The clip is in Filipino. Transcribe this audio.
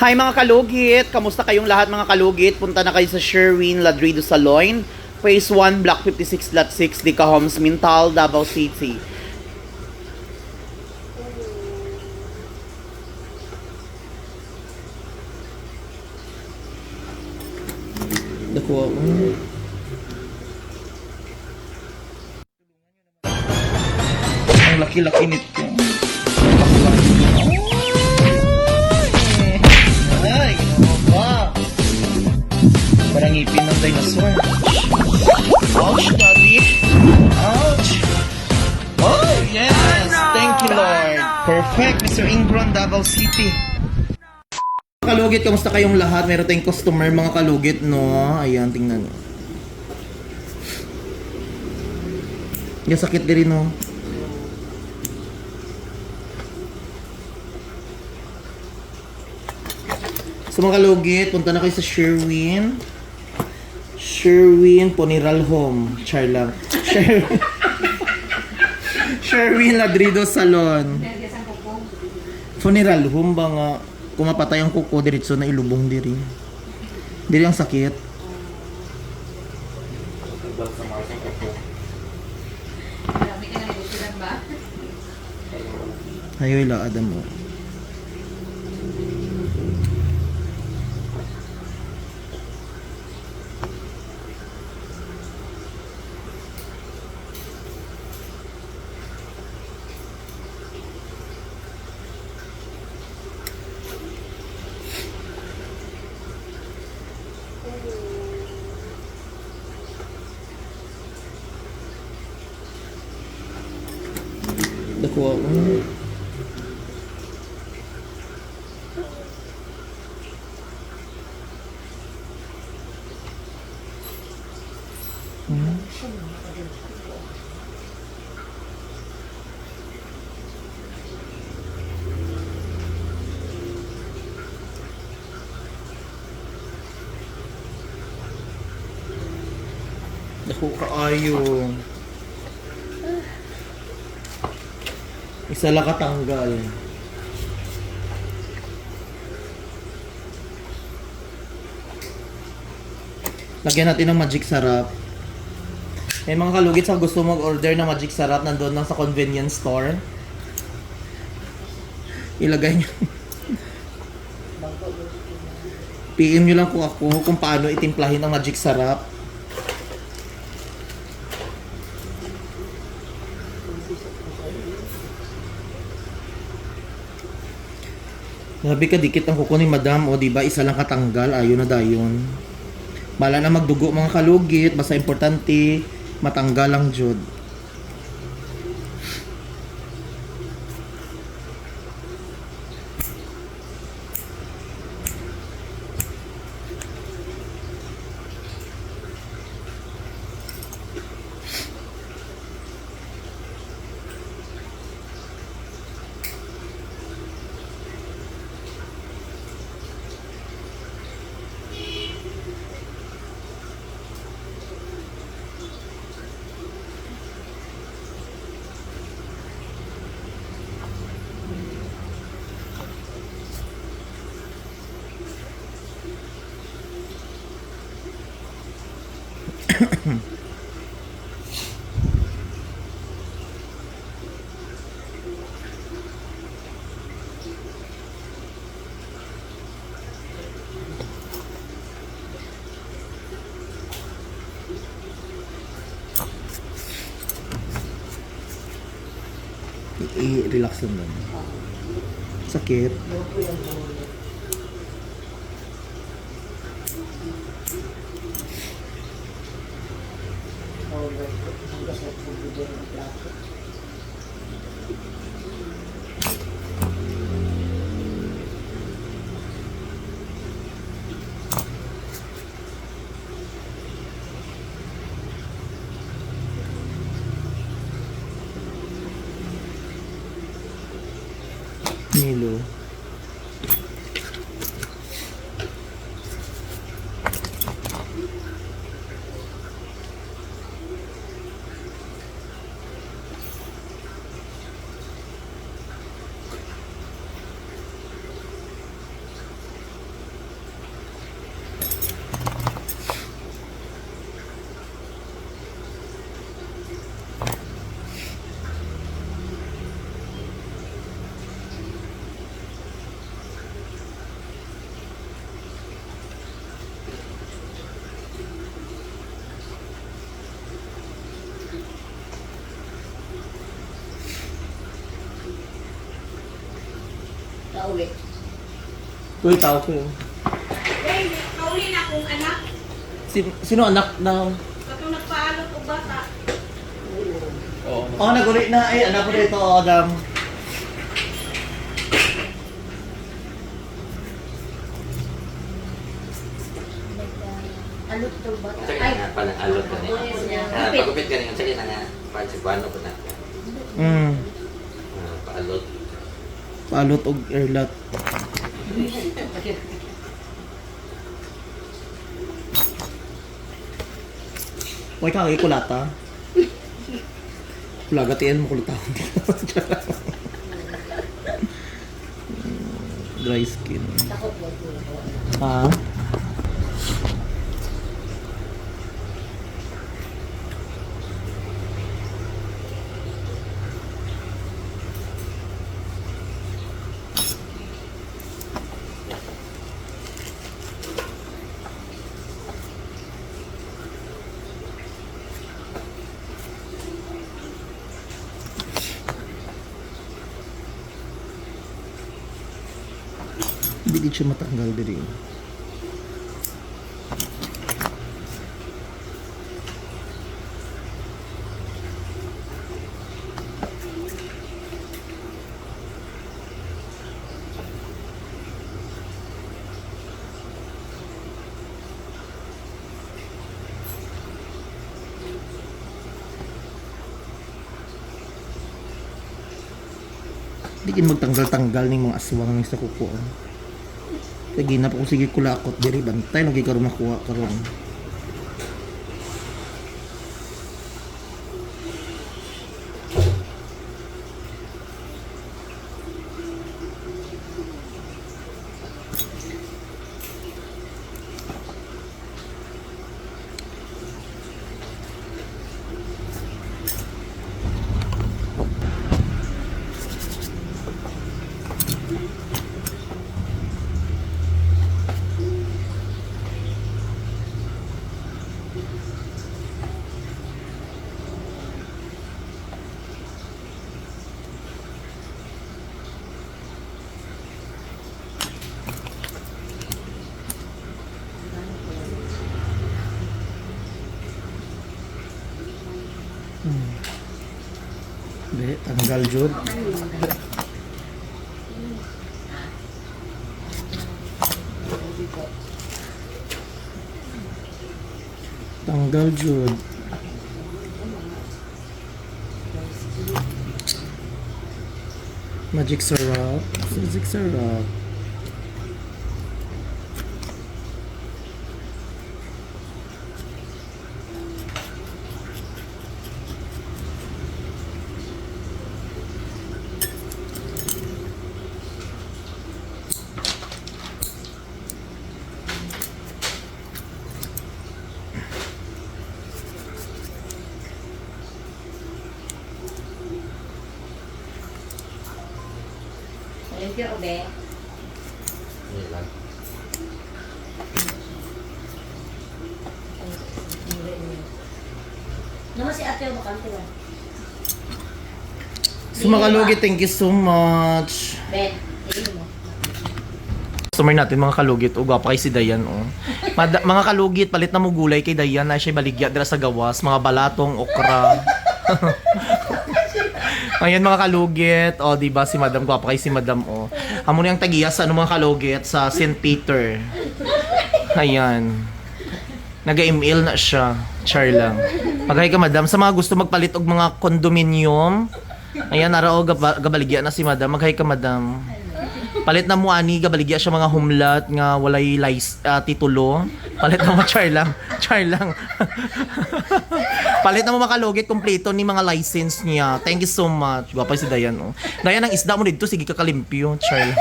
Hi mga kalugit! Kamusta kayong lahat mga kalugit? Punta na kayo sa Sherwin Ladrido Saloon, Phase 1, Block 56, Lot 6, Dica Homes, Mintal, Davao City. Nakuha ko. Ang laki-laki nito. Dinosaur. Ouch, daddy. Ouch. Oh, yes. Thank you, Lord. Perfect, Mr. Ingron, Davao City. Kalugit, kamusta kayong lahat? Meron tayong customer, mga kalugit, no? Ayan, tingnan. Yung sakit din rin, no? So mga kalugit, punta na kayo sa Sherwin. Sherwin Poniral Home. Char lang. Sher Sherwin Ladrido Salon. Funeral home ba nga? Kumapatay ang kuko, diretso na ilubong diri. Diri ang sakit. Ayoy la, adam mo. Nakuha ko. Naku kaayo. Isa lang katanggal. Lagyan natin ng magic sarap. Eh mga kalugit sa gusto mag-order ng magic sarap, nandun lang sa convenience store. Ilagay nyo. PM nyo lang kung ako kung paano itimplahin ang magic sarap. Grabe ka dikit ang kuko ni madam o di ba isa lang katanggal ayo na dayon. Bala na magdugo mga kalugit basta importante matanggal ang jud. I-relax lang lang. Sakit. Hanggas 2,000. Hey, kauli na kung anak. Sin sino anak na? Katong nagpaalot o bata. Oo. Oh, oh nagulit na. Ay, anak ko dito, oh, Adam. Alot daw bata. Sige na nga pala, alot ka niya. Ah, pagupit ka niya, sige na nga. Pagsibano ko na. Mm. Ah, paalot. Paalot o erlat. Huwag kang ikulata. Kulagatiin mo kulata. Dry skin. Ha? Gid siya matanggal diri. Hindi magtanggal-tanggal ning mga aswang sa kuko. Na po kung sige kulakot diri bantay lagi karon makuha karon. Di, tanggal jud. Tanggal jud. Magic syrup. Magic syrup. You, Obe. Hindi lang. Naman si ate yung bakante ba? Sumakalugi, thank you so much. Ben, tingin mo. Customer natin mga kalugit o gwapa kay si Dayan oh. Mada- mga kalugit palit na mo gulay kay Dayan na siya baligya dira sa gawas, mga balatong okra. Ayan mga kalugit, oh di ba si Madam gwapa kay si Madam oh. Amo ni ang tagiya sa ano mga kalugit sa St. Peter. Ayan. Naga-email na siya. Char lang. Magay ka madam sa mga gusto magpalit og mga condominium. Ayan gaba- gabaligya na si madam. Maghay ka madam. Palit na mo ani gabaligya siya mga humlat nga walay lice, ah, titulo. Palit na mo char lang. Char lang. Palit na mo makalugit kompleto ni mga license niya. Thank you so much. Gwapa si Dayan oh. Dayan ang isda mo dito sige kakalimpyo. Char.